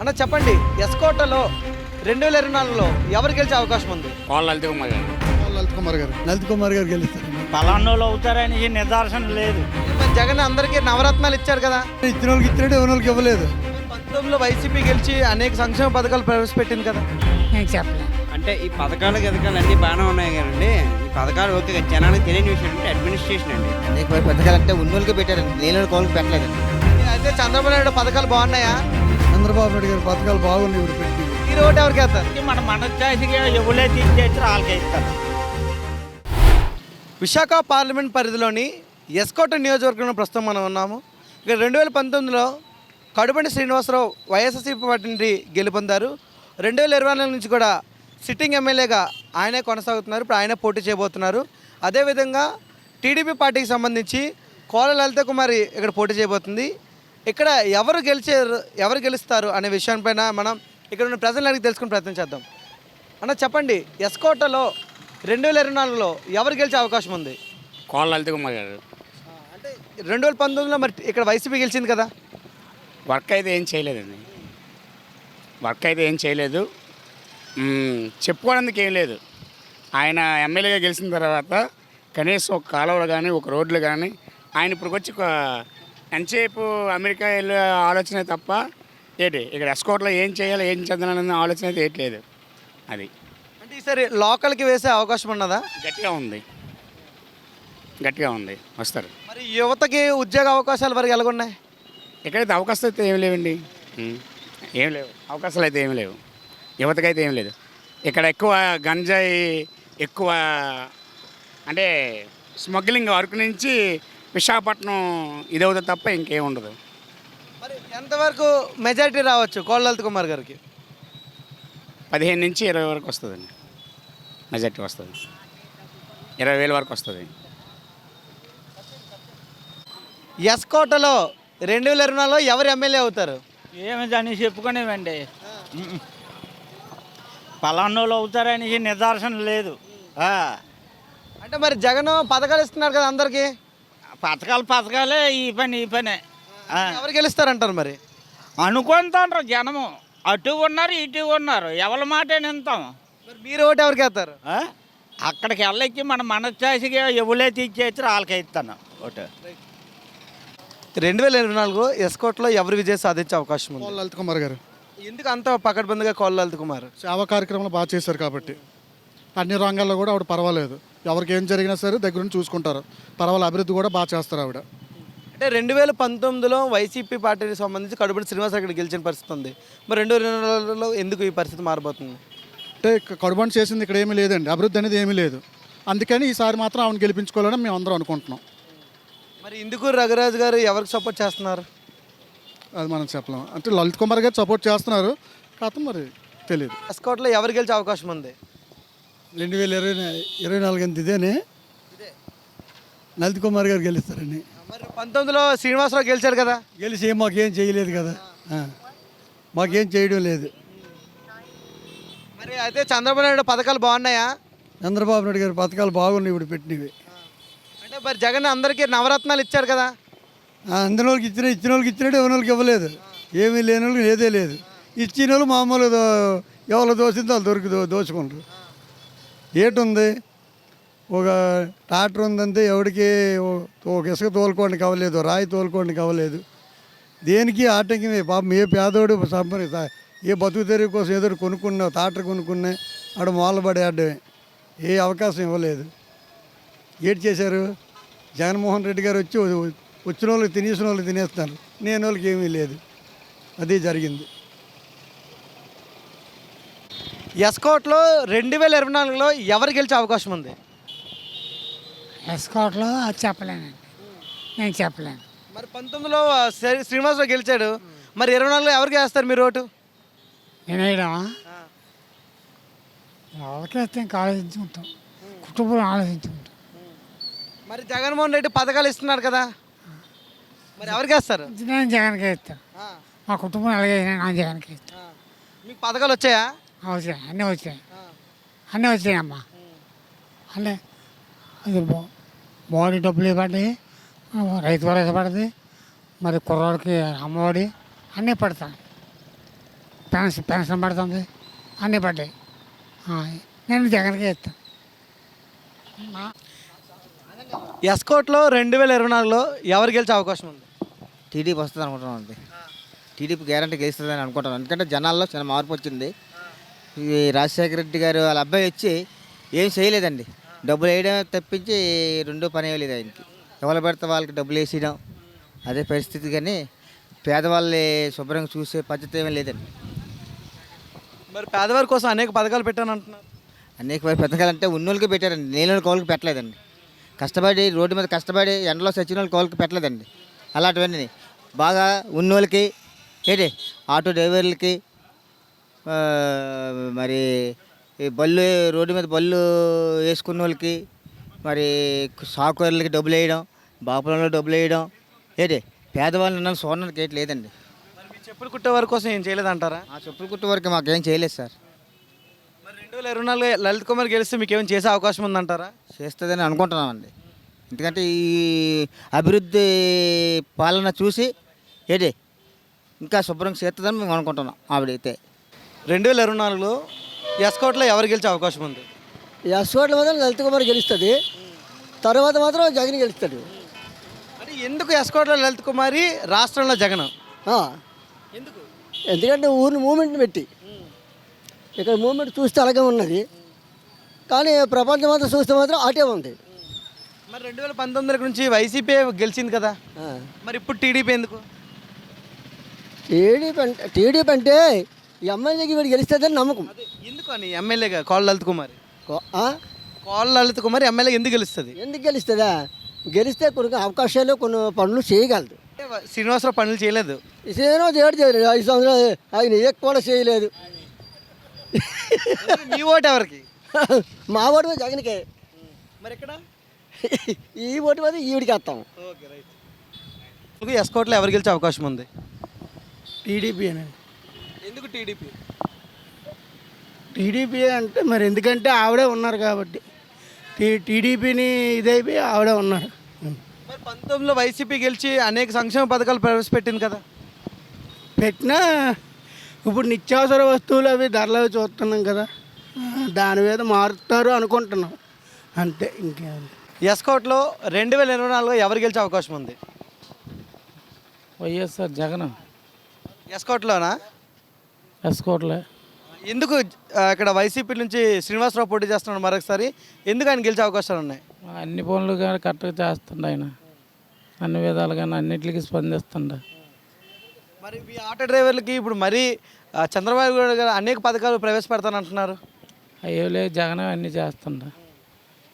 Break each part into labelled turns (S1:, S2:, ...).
S1: అన్న చెప్పండి ఎస్కోటలో రెండు వేల ఇరవై నాలుగులో ఎవరు గెలిచే అవకాశం ఉంది?
S2: వాళ్ళ లలిత కుమార్ గారు.
S3: లలిత్ కుమార్ గారు. లలిత్ కుమార్ గారు గెలుస్తారు.
S4: పలానోళ్ళు అవుతారని నిదర్శనం లేదు.
S1: మరి జగన్ అందరికీ నవరత్నాలు ఇచ్చారు కదా.
S3: ఇచ్చిన వాళ్ళకి ఇచ్చినట్టు ఇవ్వని వాళ్ళకి ఇవ్వలేదు.
S1: పంతొమ్మిదిలో వైసీపీ గెలిచి అనేక సంక్షేమ పథకాలు ప్రవేశపెట్టింది కదా.
S5: నేను చెప్పలేదు
S6: అంటే ఈ పథకాలు గతకాలు అన్నీ బాగానే ఉన్నాయి కదండి. ఈ పథకాలు ఓకే జనానికి తెలియని విషయం అంటే అడ్మినిస్ట్రేషన్ అండి.
S7: అనేక పథకాలు అంటే ఉన్నోళ్ళకి పెట్టారండి నేను కోళ్ళకి పెట్టలేదు
S1: అయితే చంద్రబాబు నాయుడు పథకాలు బాగున్నాయా?
S3: చంద్రబాబు నాయుడు గారి పథకాలు బాగున్నాయి ఇప్పుడు పెట్టి.
S1: మీరు ఓటు ఎవరికి వేస్తారు?
S4: మన ఎవలే తీసేసి వాళ్ళకి ఇస్తారు.
S1: విశాఖ పార్లమెంట్ పరిధిలోని ఎస్కోట నియోజకవర్గంలో ప్రస్తుతం మనం ఉన్నాము. ఇక రెండు వేల పంతొమ్మిదిలో కడుబండి శ్రీనివాసరావు వైఎస్ఆర్సీపీ పార్టీ నుండి గెలుపొందారు. రెండు వేల ఇరవై నాలుగు నుంచి కూడా సిట్టింగ్ ఎమ్మెల్యేగా ఆయనే కొనసాగుతున్నారు. ఇప్పుడు ఆయనే పోటీ చేయబోతున్నారు. అదేవిధంగా టీడీపీ పార్టీకి సంబంధించి కోల లలిత కుమారి ఇక్కడ పోటీ చేయబోతుంది. ఇక్కడ ఎవరు గెలిచారు ఎవరు గెలుస్తారు అనే విషయానిపైన మనం ఇక్కడ ఉన్న ప్రజలను అడిగి తెలుసుకుని ప్రయత్నం చేద్దాం. అన్న చెప్పండి ఎస్కోటలో రెండు వేల ఇరవై నాలుగులో ఎవరు గెలిచే అవకాశం ఉంది?
S2: కోళ్ళ లలిత కుమార్ గారు.
S1: అంటే రెండు వేల పంతొమ్మిదిలో మరి ఇక్కడ వైసీపీ గెలిచింది కదా?
S2: వర్క్ అయితే ఏం చేయలేదండి. వర్క్ అయితే ఏం చేయలేదు. చెప్పుకోవడానికి ఏం లేదు. ఆయన ఎమ్మెల్యేగా గెలిచిన తర్వాత కనీసం ఒక కాలువలు కానీ ఒక రోడ్లు కానీ ఆయన ఒక ఎంతసేపు అమెరికా వెళ్ళే ఆలోచన తప్ప ఏంటి? ఇక్కడ ఎస్కోట్లో ఏం చేయాలి ఏం చెందాలనే ఆలోచన అయితే ఏట్లేదు అది.
S1: అంటే ఈసారి లోకల్కి వేసే అవకాశం ఉన్నదా?
S2: గట్టిగా ఉంది. గట్టిగా ఉంది. వస్తారు.
S1: మరి యువతకి ఉద్యోగ అవకాశాలు వరకు ఎలాగున్నాయి?
S2: ఎక్కడైతే అవకాశాలు అయితే ఏమి లేవండి. ఏం లేవు. అవకాశాలు అయితే ఏమి లేవు. యువతకైతే ఏం లేదు. ఇక్కడ ఎక్కువ గంజాయి ఎక్కువ అంటే స్మగ్లింగ్ వరకు నుంచి విశాఖపట్నం ఇది అవుతుంది తప్ప ఇంకేం ఉండదు.
S1: మరి ఎంతవరకు మెజారిటీ రావచ్చు కోళ్ళ కుమార్ గారికి?
S2: పదిహేను నుంచి ఇరవై వరకు వస్తుందండి. మెజార్టీ వస్తుంది. ఇరవై వేల వరకు వస్తుంది.
S1: ఎస్కోటలో రెండు వేల ఇరవై నాలుగులో ఎవరు ఎమ్మెల్యే అవుతారు?
S4: ఏమి దాన్ని చెప్పుకునేవండి. పలానోళ్ళు అవుతారని నిదర్శనం లేదు. ఆ.
S1: అంటే మరి జగన్ పథకాలు ఇస్తున్నారు కదా అందరికి?
S4: పథకాలు పథకాలే ఈ పని ఈ పనే.
S1: ఎవరు గెలుస్తారంటారు మరి?
S4: అనుకుంటాండ్రు జనము. అటు ఉన్నారు ఇటు ఉన్నారు. ఎవరి మాట వింటాం
S1: మరి మీరు ఓటు ఎవరికి వేస్తారు?
S4: ఆ? అక్కడికి వెళ్ళొచ్చి మన మనశ్శాసిగా ఎవలే తీసేసి వాళ్ళకి ఇస్తాను ఒకటి
S1: రెండు వేల ఇరవై నాలుగు ఎస్కోట్లో ఎవరు విజయం సాధించే అవకాశం ఉంది?
S3: లలిత్ కుమార్ గారు.
S1: ఎందుకు అంత పకడ్బందీగా కోళ్ళ కుమార్?
S3: సేవా కార్యక్రమాలు బాగా చేశారు కాబట్టి. అన్ని రంగాల్లో కూడా ఆవిడ పర్వాలేదు. ఎవరికి ఏం జరిగినా సరే దగ్గర నుంచి చూసుకుంటారు. పర్వాలేదు అభివృద్ధి కూడా బాగా చేస్తారు ఆవిడ.
S1: అంటే రెండు వేల పంతొమ్మిదిలో వైసీపీ పార్టీకి సంబంధించి కడుపుడి శ్రీనివాస్ అక్కడ గెలిచిన పరిస్థితి ఉంది. మరి రెండు వేల ఎందుకు ఈ పరిస్థితి మారబోతుంది?
S3: అంటే కడుబండి చేసింది ఇక్కడ ఏమీ లేదండి. అభివృద్ధి అనేది ఏమీ లేదు. అందుకని ఈసారి మాత్రం ఆవిడ గెలిపించుకోవాలని మేము అందరం అనుకుంటున్నాం.
S1: మరి ఇందుకు రఘురాజు గారు ఎవరికి సపోర్ట్ చేస్తున్నారు?
S3: అది మనం చెప్పలేం. అంటే లలిత్ కుమార్ గారు సపోర్ట్ చేస్తున్నారు. కాకపోతే మరి తెలియదు
S1: ఎస్కోట్లో ఎవరు గెలిచే అవకాశం ఉంది?
S3: రెండు వేల ఇరవై ఇరవై నాలుగు అంత ఇదేనే? లలిత్ కుమార్ గారు గెలుస్తారని.
S1: మరి పంతొమ్మిదిలో శ్రీనివాసరావు గెలిచారు కదా?
S3: గెలిచి మాకేం చేయలేదు కదా. ఆ. మాకేం చేయడం లేదు.
S1: మరి అయితే చంద్రబాబు నాయుడు పథకాలు బాగున్నాయా?
S3: చంద్రబాబు నాయుడు గారి పథకాలు బాగున్నాయి ఇప్పుడు పెట్టినవి.
S1: అంటే మరి జగన్ అందరికీ నవరత్నాలు ఇచ్చారు కదా?
S3: ఆ, అందిన వాళ్ళకి ఇచ్చిన ఇచ్చిన వాళ్ళకి ఇచ్చినట్టు ఇవ్వని వాళ్ళకి ఇవ్వలేదు. ఏమీ లేని వాళ్ళకి ఏదే లేదు. ఇచ్చిన వాళ్ళు మామూలు దో- ఎవరు దోసిందో వాళ్ళు దొరికి దో దోచుకుంటారు ఏటుంది? ఒక ట్రాక్టర్ ఉందంటే ఎవరికి ఓ- ఒక ఇసుక తోలుకోండి కావలేదు రాయి తోలుకోండి కావలేదు దేనికి ఆటంకమే పాపం ఏ పేదోడు సంపరి ఏ బతుకు తెరువు కోసం ఏదో ఒకటి కొనుక్కున్నా ట్రాక్టర్ కొనుక్కున్నా ఆడ మూలబడి ఆడమే ఏ అవకాశం ఇవ్వలేదు. ఏటి చేశారు? జగన్మోహన్ రెడ్డి గారు వచ్చి వచ్చిన వాళ్ళకి తినేసిన వాళ్ళకి తినేస్తున్నారు. నేను వాళ్ళకి ఏమీ లేదు. అదే జరిగింది.
S1: ఎస్కోట్లో రెండు వేల ఇరవై నాలుగులో ఎవరు గెలిచే అవకాశం ఉంది?
S5: ఎస్కోట్లో అది చెప్పలేనండి. నేను చెప్పలేను.
S1: మరి పంతొమ్మిదిలో శ్రీ- శ్రీనివాసరావు గెలిచాడు. మరి ఇరవై నాలుగులో ఎవరికి వేస్తారు మీరు ఓటు
S5: నేను వేయడమా ఎవరికి వస్తే ఇంకా ఆలోచించుకుంటాం. కుటుంబం ఆలోచించుకుంటాం.
S1: మరి జగన్మోహన్ రెడ్డి పథకాలు ఇస్తున్నారు కదా. మరి ఎవరికి వేస్తారు
S5: నేను జగన్కే ఇస్తాను. మా కుటుంబం అలాగే నా జగన్కే ఇస్తాను.
S1: మీకు పథకాలు వచ్చాయా?
S5: వచ్చాయి అన్నీ వచ్చాయి అన్నీ వచ్చాయమ్మా అన్నీ అది బా బాడీ డబ్బులు పడ్డాయి రైతు భరోసా పడుతుంది మరి కుర్రాడికి అమ్మఒడి అన్నీ పడతాయి. పెన్షన్ పెన్షన్ పడుతుంది. అన్నీ పడ్డాయి. నేను జగన్కే ఇస్తాను
S1: ఎస్కోట్లో రెండు వేల ఇరవై నాలుగులో ఎవరు గెలిచే అవకాశం ఉంది?
S7: టీడీపీ వస్తుంది అనుకుంటున్నాం అండి టీడీపీ గ్యారంటీ గెలుస్తుందని అనుకుంటున్నాను ఎందుకంటే జనాల్లో చిన్న మార్పు వచ్చింది. ఈ రాజశేఖర రెడ్డి గారు వాళ్ళ అబ్బాయి వచ్చి ఏం చేయలేదండి. డబ్బులు వేయడం తప్పించి రెండో పని వేయలేదు ఆయనకి. ఎవరు పెడితే వాళ్ళకి డబ్బులు వేసేయడం. అదే పరిస్థితి కానీ పేదవాళ్ళని శుభ్రంగా చూసే పద్ధతి ఏమీ లేదండి.
S1: మరి పేదవారి కోసం అనేక పథకాలు పెట్టాను అంటున్నారు.
S7: అనేక మంది పథకాలంటే ఉన్నోళ్ళకి పెట్టారండి. నీళ్ళని కోళ్ళకి పెట్టలేదండి. కష్టపడి రోడ్డు మీద కష్టపడి ఎండలో సచిన వాళ్ళకి కోళ్ళకి పెట్టలేదండి. అలాంటివన్నీ బాగా ఉన్నోళ్ళకి ఏంటి ఆటో డ్రైవర్లకి మరి ఈ బళ్ళు రోడ్డు మీద బళ్ళు వేసుకున్న వాళ్ళకి మరి సాకులకి డబ్బులు వేయడం బాపులలో డబ్బులు వేయడం ఏంటి? పేదవాళ్ళని ఉన్న సోనానికి ఏంటి లేదండి.
S1: చెప్పులు కుట్టే వారి కోసం ఏం చేయలేదంటారా?
S7: ఆ చెప్పులు కుట్టు వరకు మాకేం చేయలేదు సార్.
S1: మరి రెండు వేల ఇరవై నాలుగు లలిత్ కుమార్ గెలిస్తే మీకు ఏమైనా చేసే అవకాశం ఉందంటారా?
S7: చేస్తుందని అనుకుంటున్నామండి. ఎందుకంటే ఈ అభివృద్ధి పాలన చూసి ఏంటి? ఇంకా శుభ్రంగా చేస్తుందని మేము అనుకుంటున్నాం. ఆవిడైతే.
S1: రెండు వేల ఇరవై నాలుగులో ఎస్కోట్లో ఎవరు గెలిచే అవకాశం ఉంది?
S8: యశ్వర్లు మాత్రం లలిత్ కుమార్ గెలుస్తుంది. తర్వాత మాత్రం జగన్ గెలుస్తాడు.
S1: అంటే ఎందుకు ఎస్కోట్లో లలిత్ కుమారి రాష్ట్రంలో జగన్? ఎందుకు?
S8: ఎందుకంటే ఊరిని మూమెంట్ పెట్టి. ఇక్కడ మూమెంట్ చూస్తే అలాగే ఉన్నది. కానీ ప్రపంచం అంతా చూస్తే మాత్రం అటే ఉంది.
S1: మరి రెండు వేల పంతొమ్మిది నుంచి వైసీపీ గెలిచింది కదా. మరి ఇప్పుడు టీడీపీ ఎందుకు?
S8: టీడీపీ అంటే టీడీపీ అంటే ఎమ్మెల్యేకి వీడు గెలుస్తుందని నమ్మకం.
S1: ఎందుకు అని ఎమ్మెల్యేగా కోళ్ళ లలిత్ కుమారి?
S8: కో- ఆ?
S1: కోళ్ళ లలిత్ కుమారి ఎమ్మెల్యే ఎందుకు గెలుస్తుంది?
S8: ఎందుకు గెలుస్తుందా? గెలిస్తే కొన్ని అవకాశాలు కొన్ని పనులు చేయగలదు
S1: అంటే వ- శ్రీనివాసరావు పనులు చేయలేదు.
S8: ఇసేనో చేయడు చేయలేదు ఐదు సంవత్సరాలు ఆయన ఏ కూడా చేయలేదు.
S1: మీ ఓటు ఎవరికి?
S8: మా ఓటు మీద జగన్కే.
S1: మరి ఎక్కడ?
S8: ఈ ఓటు మీద ఈవిడికి వేస్తాం.
S1: Okay right. ఎస్కోట్లో ఎవరు గెలిచే అవకాశం ఉంది?
S9: టీడీపీ అనండి
S1: ఎందుకు టీడీపీ?
S9: టీడీపీ అంటే మరి ఎందుకంటే ఆవిడే ఉన్నారు కాబట్టి. టీడీపీని ఇదైపోయి ఆవిడే ఉన్నారు.
S1: మరి పంతొమ్మిదిలో వైసీపీ గెలిచి అనేక సంక్షేమ పథకాలు ప్రవేశపెట్టింది కదా.
S9: పెట్టినా ఇప్పుడు నిత్యావసర వస్తువులు అవి ధరలు అవి చూస్తున్నాం కదా. దాని మీద మారుతారు అనుకుంటున్నాం. అంతే ఇంకేం.
S1: ఎస్కోట్లో రెండు వేల ఇరవై నాలుగులో ఎవరు గెలిచే అవకాశం ఉంది?
S10: వైఎస్ఆర్ జగన్.
S1: ఎస్కోట్లోనా
S10: ఎస్కోట్లే.
S1: ఎందుకు ఆ, ఇక్కడ వైసీపీ నుంచి శ్రీనివాసరావు పోటీ చేస్తున్నాడు మరొకసారి? ఎందుకు ఆయన గెలిచే అవకాశాలు ఉన్నాయి?
S10: అన్ని పనులు కానీ కరెక్ట్గా చేస్తుండ ఆయన. అన్ని విధాలుగా అన్నిటికీ స్పందిస్తుండ.
S1: మరి మీ ఆటో డ్రైవర్లకి ఇప్పుడు మరీ ఆ, చంద్రబాబు నాయుడు గారు అనేక పథకాలు ప్రవేశపెడతానంటున్నారు.
S10: అయ్యో లేదు జగన్ అన్నీ చేస్తుండ.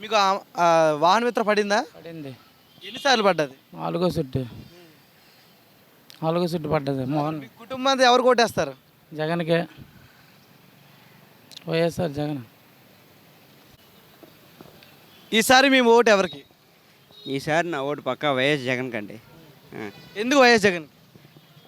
S1: మీకు ఆ- ఆ వాహన మిత్ర పడిందా?
S10: పడింది.
S1: ఎన్నిసార్లు పడ్డది?
S10: నాలుగో సుట్టు. నాలుగో సుట్టు పడ్డది మోహన్.
S1: మీ కుటుంబాన్ని ఎవరు కొట్టేస్తారు?
S10: జగన్కే. వైఎస్ఆర్ జగన్.
S1: ఈసారి మేము ఓటు ఎవరికి?
S6: ఈసారి నా ఓటు పక్కా వైఎస్ జగన్ కండి.
S1: ఎందుకు వైఎస్ జగన్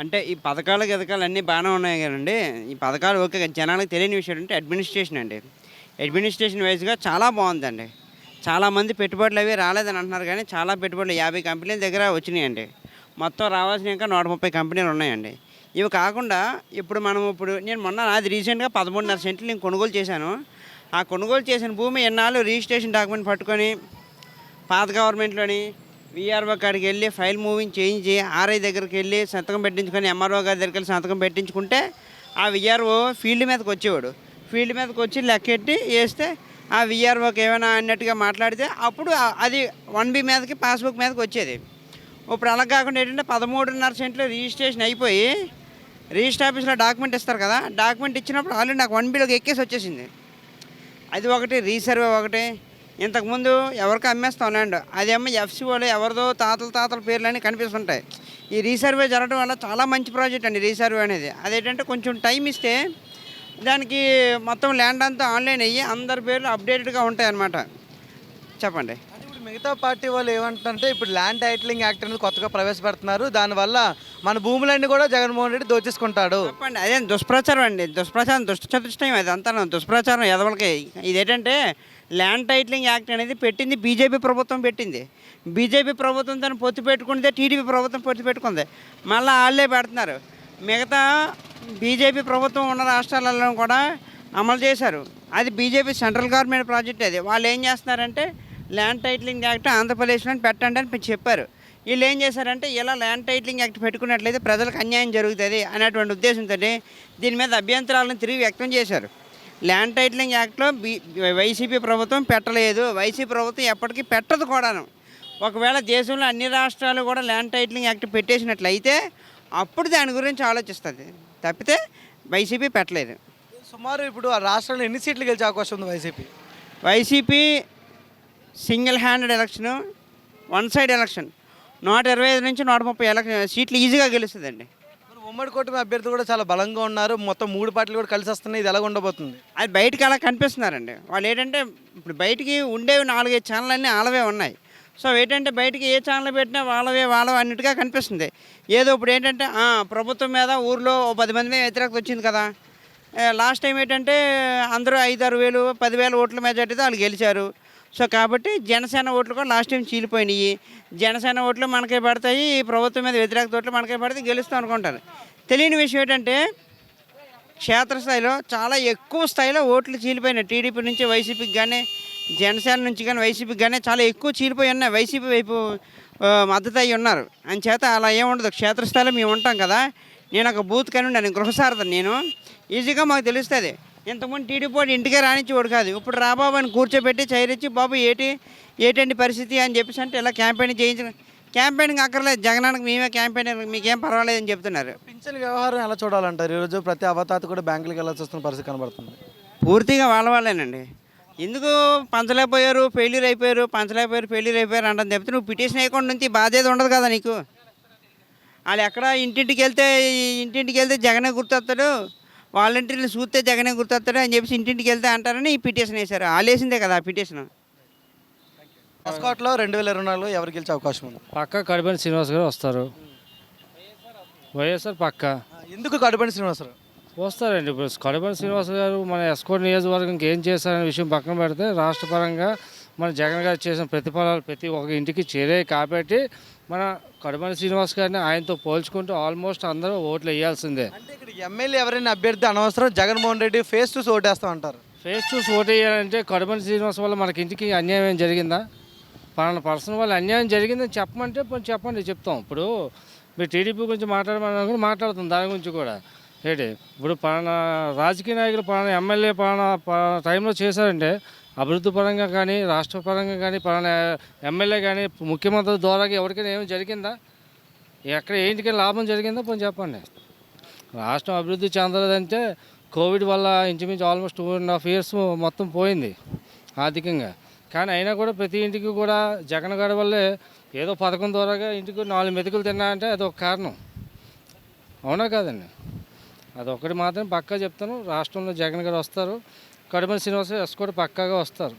S6: అంటే ఈ పథకాలు గతకాలు అన్నీ బాగానే ఉన్నాయి కదండి. ఈ పథకాలు ఓకే జనాలకు తెలియని విషయం అంటే అడ్మినిస్ట్రేషన్ అండి. అడ్మినిస్ట్రేషన్ వైజ్గా చాలా బాగుందండి. చాలామంది పెట్టుబడులు అవి రాలేదని అంటున్నారు కానీ చాలా పెట్టుబడులు యాభై కంపెనీల దగ్గర వచ్చినాయండి. మొత్తం రావాల్సిన ఇంకా నూట ముప్పై కంపెనీలు ఉన్నాయండి. ఇవి కాకుండా ఇప్పుడు మనం ఇప్పుడు నేను మొన్న నాది రీసెంట్గా పదమూడున్నర సెంట్లు నేను కొనుగోలు చేశాను. ఆ కొనుగోలు చేసిన భూమి ఎన్నాళ్ళు రిజిస్ట్రేషన్ డాక్యుమెంట్ పట్టుకొని పాత గవర్నమెంట్లోని విఆర్ఓ కాడికి వెళ్ళి ఫైల్ మూవింగ్ చేయించి ఆర్ఐ దగ్గరికి వెళ్ళి సంతకం పెట్టించుకొని ఎంఆర్ఓ గారి దగ్గరికి వెళ్ళి సంతకం పెట్టించుకుంటే ఆ విఆర్ఓ ఫీల్డ్ మీదకి వచ్చేవాడు. ఫీల్డ్ మీదకి వచ్చి లెక్కెట్టి వేస్తే ఆ విఆర్ఓకి ఏమైనా అన్నట్టుగా మాట్లాడితే అప్పుడు అది వన్ బి మీదకి పాస్బుక్ మీదకి వచ్చేది. ఇప్పుడు అలా కాకుండా ఏంటంటే పదమూడున్నర సెంట్లో రిజిస్ట్రేషన్ అయిపోయి రిజిస్టర్ ఆఫీస్లో డాక్యుమెంట్ ఇస్తారు కదా డాక్యుమెంట్ ఇచ్చినప్పుడు ఆల్రెడీ నాకు వన్ బిలోకి ఎక్కేసి వచ్చేసింది. అది ఒకటి రీసర్వే ఒకటి. ఇంతకుముందు ఎవరికి అమ్మేస్తాం ల్యాండ్ అదేమో ఎఫ్సిఓలో ఎవరిదో తాతల తాతల పేర్లని కనిపిస్తుంటాయి. ఈ రీసర్వే జరగడం వల్ల చాలా మంచి ప్రాజెక్ట్ అండి రీసర్వే అనేది. అదేంటంటే కొంచెం టైం ఇస్తే దానికి మొత్తం ల్యాండ్ అంతా ఆన్లైన్ అయ్యి అందరి పేర్లు అప్డేటెడ్గా ఉంటాయన్నమాట. చెప్పండి.
S1: మిగతా పార్టీ వాళ్ళు ఏమంటారంటే ఇప్పుడు ల్యాండ్ టైటిలింగ్ యాక్ట్ అనేది కొత్తగా ప్రవేశపెడుతున్నారు. దానివల్ల మన భూములన్నీ కూడా జగన్మోహన్ రెడ్డి దోచేసుకుంటాడు.
S6: చెప్పండి అదే దుష్ప్రచారం అండి. దుష్ప్రచారం దుష్టచతుష్టయం అది అంతా దుష్ప్రచారం ఎదవలకి. ఇదేంటంటే ల్యాండ్ టైటిలింగ్ యాక్ట్ అనేది పెట్టింది బీజేపీ ప్రభుత్వం పెట్టింది. బీజేపీ ప్రభుత్వం తను పొత్తు పెట్టుకుంటే టీడీపీ ప్రభుత్వం పొత్తు పెట్టుకుంది. మళ్ళీ వాళ్ళే పెడుతున్నారు. మిగతా బీజేపీ ప్రభుత్వం ఉన్న రాష్ట్రాలలో కూడా అమలు చేశారు. అది బీజేపీ సెంట్రల్ గవర్నమెంట్ ప్రాజెక్ట్ అది. వాళ్ళు ఏం చేస్తున్నారంటే ల్యాండ్ టైటిలింగ్ యాక్ట్ ఆంధ్రప్రదేశ్లో పెట్టండి అని చెప్పారు. వీళ్ళు ఏం చేశారంటే ఇలా ల్యాండ్ టైటిలింగ్ యాక్ట్ పెట్టుకున్నట్లయితే ప్రజలకు అన్యాయం జరుగుతుంది అనేటువంటి ఉద్దేశంతో దీని మీద అభ్యంతరాలను తిరిగి వ్యక్తం చేశారు. ల్యాండ్ టైటిలింగ్ యాక్ట్లో బీ వైసీపీ ప్రభుత్వం పెట్టలేదు. వైసీపీ ప్రభుత్వం ఎప్పటికీ పెట్టదు కూడాను. ఒకవేళ దేశంలో అన్ని రాష్ట్రాలు కూడా ల్యాండ్ టైటిలింగ్ యాక్ట్ పెట్టేసినట్లయితే అప్పుడు దాని గురించి ఆలోచిస్తుంది. తప్పితే వైసీపీ పెట్టలేదు.
S1: సుమారు ఇప్పుడు ఆ రాష్ట్రంలో ఎన్ని సీట్లు గెలిచే అవకాశం ఉంది YCP?
S6: YCP single handed election one side election. నూట ఇరవై ఐదు నుంచి నూట ముప్పై ఎలక్షన్ సీట్లు ఈజీగా గెలుస్తుందండి.
S1: ఉమ్మడి కూటమి అభ్యర్థులు కూడా చాలా బలంగా ఉన్నారు. మొత్తం మూడు పార్టీలు కూడా కలిసి వస్తున్నాయి. ఇది ఎలా ఉండబోతుంది?
S6: అది బయటికి అలా కనిపిస్తున్నారండి. వాళ్ళు ఏంటంటే ఇప్పుడు బయటికి ఉండేవి నాలుగైదు ఛానల్ అన్నీ వాళ్ళవే ఉన్నాయి. సో ఏంటంటే బయటికి ఏ ఛానల్ పెట్టినా వాళ్ళవే వాళ్ళవే అన్నిటిగా కనిపిస్తుంది. ఏదో ఇప్పుడు ఏంటంటే ప్రభుత్వం మీద ఊర్లో ఓ పది మంది మీద వ్యతిరేకత వచ్చింది కదా. లాస్ట్ టైం ఏంటంటే అందరూ ఐదు ఆరు వేలు పదివేల ఓట్ల మెజార్టీతో వాళ్ళు గెలిచారు. సో కాబట్టి జనసేన ఓట్లు కూడా లాస్ట్ టైం చీలిపోయినాయి. జనసేన ఓట్లు మనకే పడతాయి ఈ ప్రభుత్వం మీద వ్యతిరేకత ఓట్లు మనకే పడితే గెలుస్తాం అనుకుంటారు. తెలియని విషయం ఏంటంటే క్షేత్రస్థాయిలో చాలా ఎక్కువ స్థాయిలో ఓట్లు చీలిపోయినాయి. టీడీపీ నుంచి వైసీపీకి కానీ జనసేన నుంచి కానీ వైసీపీకి కానీ చాలా ఎక్కువ చీలిపోయి ఉన్నాయి. వైసీపీ వైపు మద్దతు అయ్యి ఉన్నారు. చేత అలా ఏముండదు క్షేత్రస్థాయిలో మేము ఉంటాం కదా. నేను ఒక బూత్ కనుండి ఉండాను గృహసారథం నేను. ఈజీగా మాకు తెలుస్తుంది. ఇంతకుముందు టీడీపీ వాడు ఇంటికే రానిచ్చేవాడు కాదు. ఇప్పుడు రాబాబు అని కూర్చోబెట్టి చైరిచ్చి బాబు ఏటి? ఏటండి పరిస్థితి? అని చెప్పేసి అంటే ఇలా క్యాంపెయిన్ చేయించిన క్యాంపెయినింగ్ అక్కర్లేదు. జగనానికి మేమే క్యాంపెయిన్ మీకేం పర్వాలేదని చెప్తున్నారు.
S1: పింఛన్ వ్యవహారం ఎలా చూడాలంటారు? ఈరోజు ప్రతి అవతాత కూడా బ్యాంకులకు వెళ్ళాల్సి వస్తున్న పరిస్థితి కనబడుతుంది.
S6: పూర్తిగా వాళ్ళ వాళ్ళేనండి. ఎందుకు పంచలేకపోయారు ఫెయిల్యూర్ అయిపోయారు పంచలేకపోయారు ఫెయిల్యూర్ అయిపోయారు అంటాను చెప్తే నువ్వు పిటిషన్ వేయకుండా నుంచి బాధ్యత ఉండదు కదా నీకు. వాళ్ళు ఎక్కడ ఇంటింటికి వెళ్తే ఇంటింటికి వెళ్తే జగనే గుర్తొస్తాడు. వాలంటీర్లు చూస్తే జగనే గుర్తొస్తాడు అని చెప్పేసి ఇంటింటికి వెళ్తే అంటారని ఈ పిటిషన్ వేశారు. వేసిందే కదా ఆ పిటిషన్.
S1: ఎస్కాట్లో రెండు వేల ఇరవై నాలుగులో ఎవరు గెలిచే అవకాశం ఉంది?
S11: పక్క కడిపని శ్రీనివాస్ గారు వస్తారు. వైఎస్ఆర్ పక్క.
S1: ఎందుకు కడుపండి శ్రీనివాసరావు
S11: వస్తారండి. ఇప్పుడు కడిపని శ్రీనివాస్ గారు మన ఎస్కోట్ నియోజకవర్గంకి ఏం చేశారనే విషయం పక్కన పెడితే రాష్ట్ర పరంగా మన జగన్ గారు చేసిన ప్రతిఫలాలు ప్రతి ఒక్క ఇంటికి చేరాయి కాబట్టి మన కడిపని శ్రీనివాస్ గారిని ఆయనతో పోల్చుకుంటూ ఆల్మోస్ట్ అందరూ ఓట్లు వేయాల్సిందే.
S1: అంటే ఇక్కడ ఎమ్మెల్యే ఎవరైనా అభ్యర్థి అనవసరం జగన్మోహన్ రెడ్డి ఫేస్ టు ఓటేస్తాం అంటారు.
S11: ఫేస్ చూసి ఓటు వేయాలంటే కడిపని శ్రీనివాస్ వల్ల మనకి ఇంటికి అన్యాయం ఏం జరిగిందా? పలానా పర్సన్ వల్ల అన్యాయం జరిగిందని చెప్పమంటే చెప్పండి చెప్తాం. ఇప్పుడు మీరు టీడీపీ గురించి మాట్లాడమని కూడా మాట్లాడుతాం దాని గురించి కూడా. ఏంటి? ఇప్పుడు పలానా రాజకీయ నాయకులు పలానా ఎమ్మెల్యే పలానా టైంలో చేశారంటే అభివృద్ధి పరంగా కానీ రాష్ట్ర పరంగా కానీ పలానా ఎమ్మెల్యే కానీ ముఖ్యమంత్రి ద్వారా ఎవరికైనా ఏమి జరిగిందా? ఎక్కడ ఏంటికైనా లాభం జరిగిందా? కొంచెం చెప్పండి. రాష్ట్రం అభివృద్ధి చెందలేదంటే కోవిడ్ వల్ల ఇంచుమించు almost two and half years మొత్తం పోయింది ఆర్థికంగా. కానీ అయినా కూడా ప్రతి ఇంటికి కూడా జగన్ గారి వల్లే ఏదో పథకం ద్వారాగా ఇంటికి నాలుగు మెతుకులు తిన్నా అంటే అది ఒక కారణం. అవునా కాదండి? అదొకటి మాత్రం పక్కా చెప్తాను. రాష్ట్రంలో జగన్ గారు వస్తారు. కడమ శ్రీనివాస ఎస్ కూడా పక్కాగా వస్తారు.